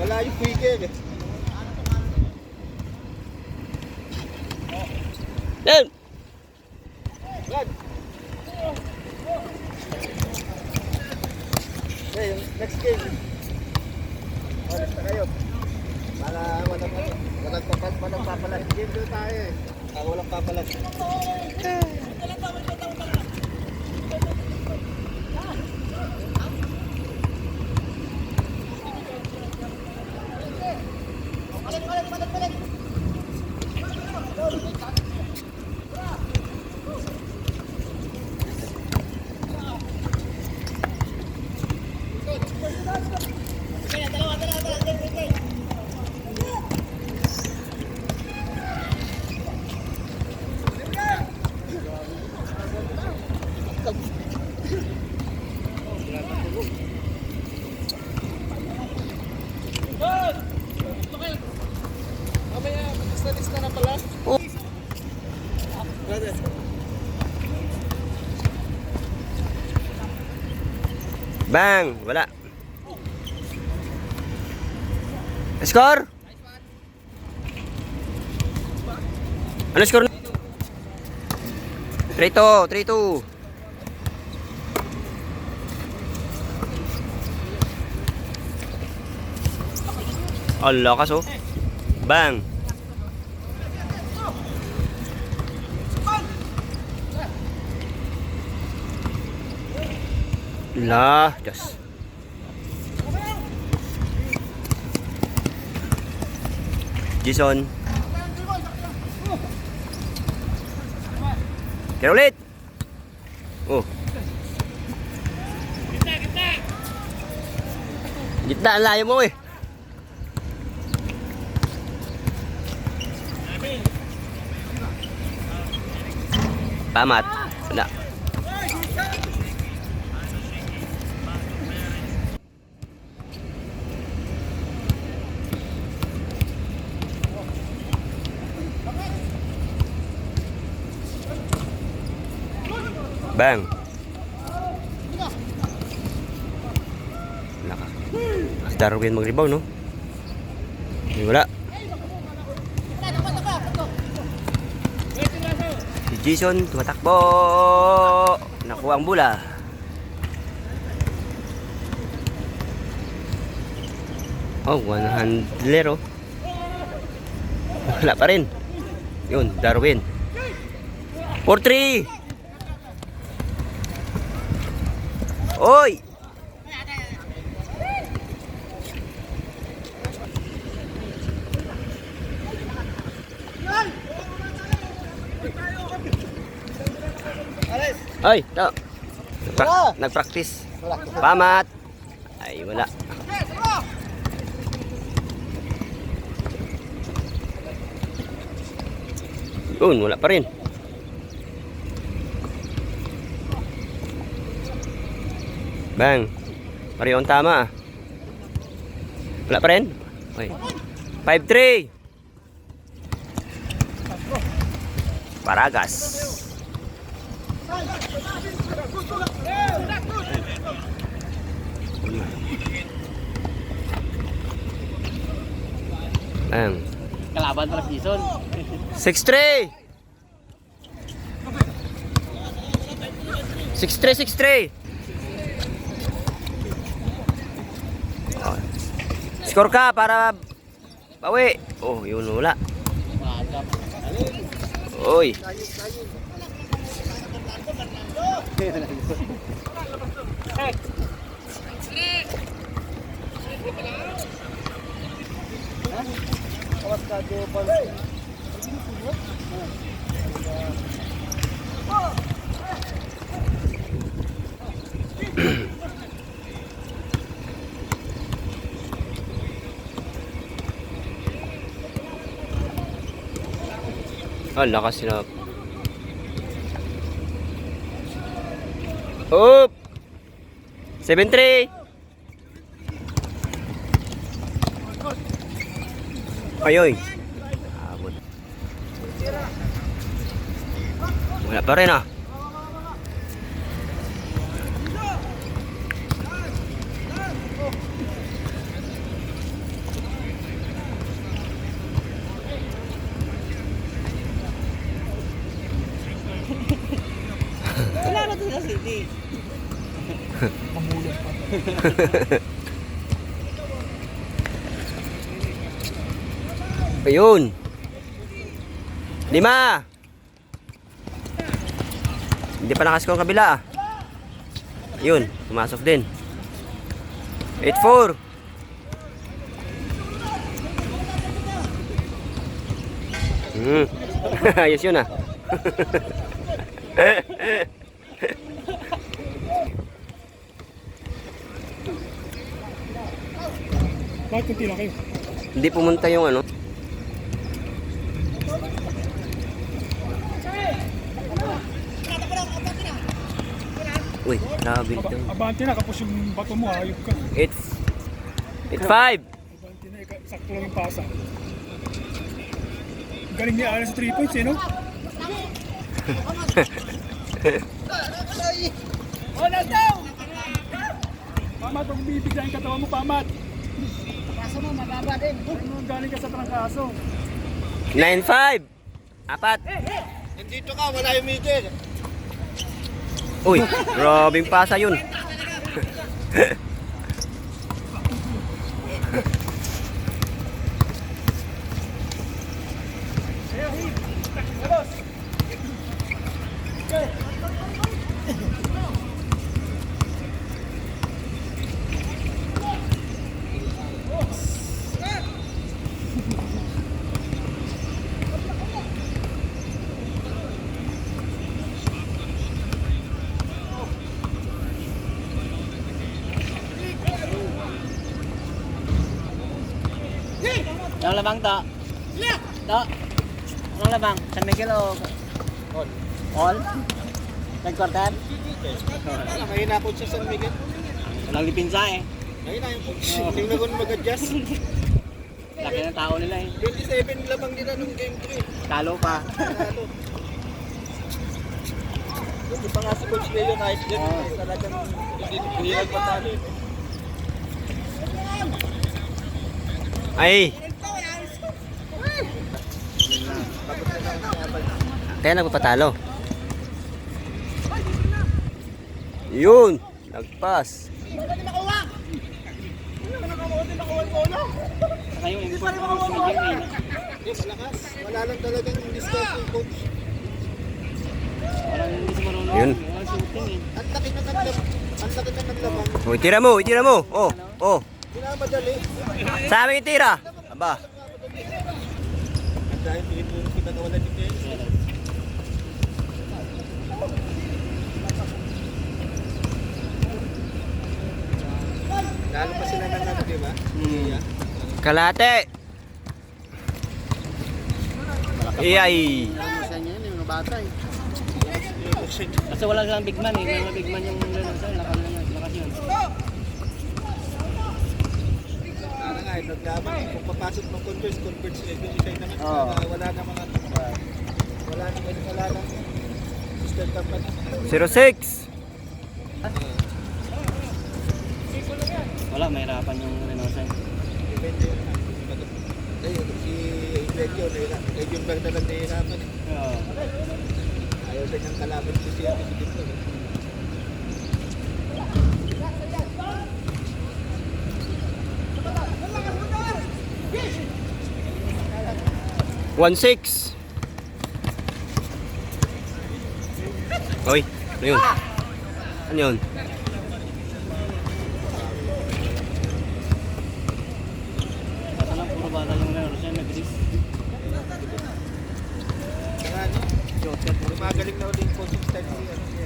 Wala yung quicker eh. Yan! Yan. Okay, next game. Oras na kayo. Para walang walang walang papalas. Game doon tayo eh. Ah, walang papalas. Mamaya, mag-statis na na pala. Oh. Brother. Bang! Wala. Score? Ano score? 3-2, 3-2. Ang lakas oh. Bang! La, Diyos. Jason. Kaya ulit. Oh. Gitna, ang layo mo eh. Pamat. Wala. Bang. Wala ka. Si Darwin mag-rebound, no? Hindi, wala. Si Jason tumatakbo. Nakuha ang bola. Oh, one handler, oh. Wala pa rin. Yun, Darwin. 4-3. Oy! Ay, to. Nagpra- nag-practice. Pamat. Ay, wala. Yun, wala pa rin. Bang. Pareho ang tama ah. Wala pa rin? Okay. 5-3. Paragas. Bang. Kalaban pala season. 6-3. 6-3, 6-3. Score ka para bawi. Oh, yun wala. Oy. Awas Ah, lakas sila. Up! 7-3! Ayoy! Wala pa rin ah. Ayun. Lima. Hindi pa nakasko ang kabila. ah. Yun, pumasok din. 8-4. Hmm. Ayos yun ah. Bakit kunti lang kayo? Hindi pumunta yung ano. Uy, grabe ito. Abante na, kapos yung bato mo, hayop ka. 8 8-5. Abante na, sakto lang yung pasa. Galing ni Alan sa 3 points eh, no? Pamat, huwag bibigyan yung katawan mo, Pamat. Kaso mo, mababa din. Galing ka sa trangkaso. 9-5. Apat. Nandito ka, wala yung middle. Uy, grabing pasa yun. Anong labang to? To? Anong labang? San Miguel o? All. All? Wala, mahina po siya San Miguel. Walang lipinsa eh. Mahina yung coach. Tingnan ko na mag-adjust. Laki ng tao nila eh. 27 lamang nila nung game 3. Talo pa. Panalo. Hindi pa nga si Coach Leo kahit din. Oo. Talagang hindi, nagpatalo. Ay. Kaya nagpapatalo. Yun. Nagpas. Saka yung import ng San Miguel eh. Hindi, malakas. Wala lang talagang discount yung coach. Walang hindi si marunong. Yun. Walang shooting eh. Ang laki na naglamang. Ang laki na naglamang. Oh, itira mo, itira mo. Oh, oh. Pinamadali. Sa amin itira. Aba. Dahil pinipuro pinagawalan ni Ken. Lalo pa sila ng ano, di ba? Hmm. Kalate. Iyay. Lalamusan niya yun, yung bata eh. Kasi wala silang big man eh. Wala big man yung lalamusan. Lakas na lakas yun. Para nga, eh, naglaban. Kung papasok ng converse, converse sila. Yung isa naman, Oo. wala, wala na mga, wala na, wala na, sister company. 06. Wala, mahirapan yung yun. Ayun, si Legion, Legion Berg na nahihirapan. Oo. Ayaw din ang kalaban ko siya. Dito. One six. Oy, ano yun? Ano yun? Gumagaling na ulit coaching style si ano, si.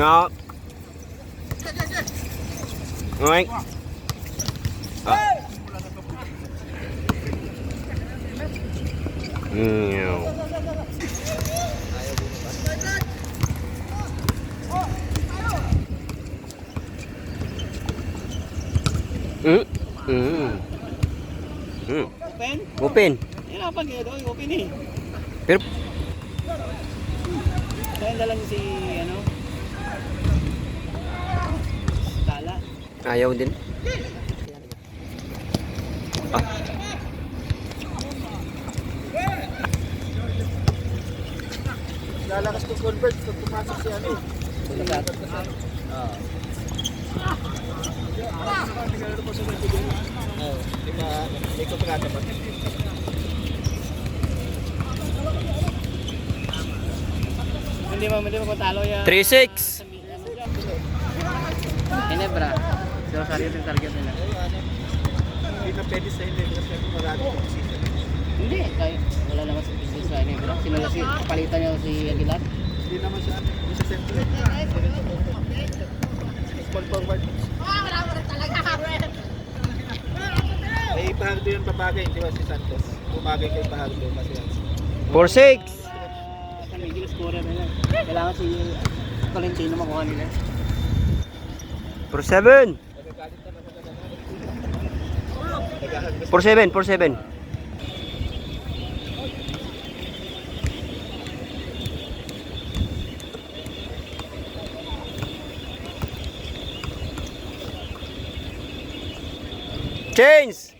Nga. Alright. Ah. Mm. open. Hirapan niya daw, open eh. Pero... Kaya na lang si, ano, Tala. Ayaw din. Ah. Lalakas ng convert pag pumasok si ano. Ah. Oo. Di ba, may kontrata pa. Hindi mo, hindi mo matalo yan. 3-6. Ginebra. Pero sarili yung target nila. Hindi na pwede sa hindi kasi marami ng position. Hindi, kahit wala naman sa business sa Ginebra. Sino na si, kapalitan niya si Aguilar? Hindi naman siya, hindi siya center. Small forward. May Pahardo yung babagay, di ba si Santos? Bumagay kay Pahardo kasi yan. 4-6. Sa middle scorer nila. Kailangan si Tolentino makuha nila. 4-7. Naghahanap 4-7. 4-7. Chains!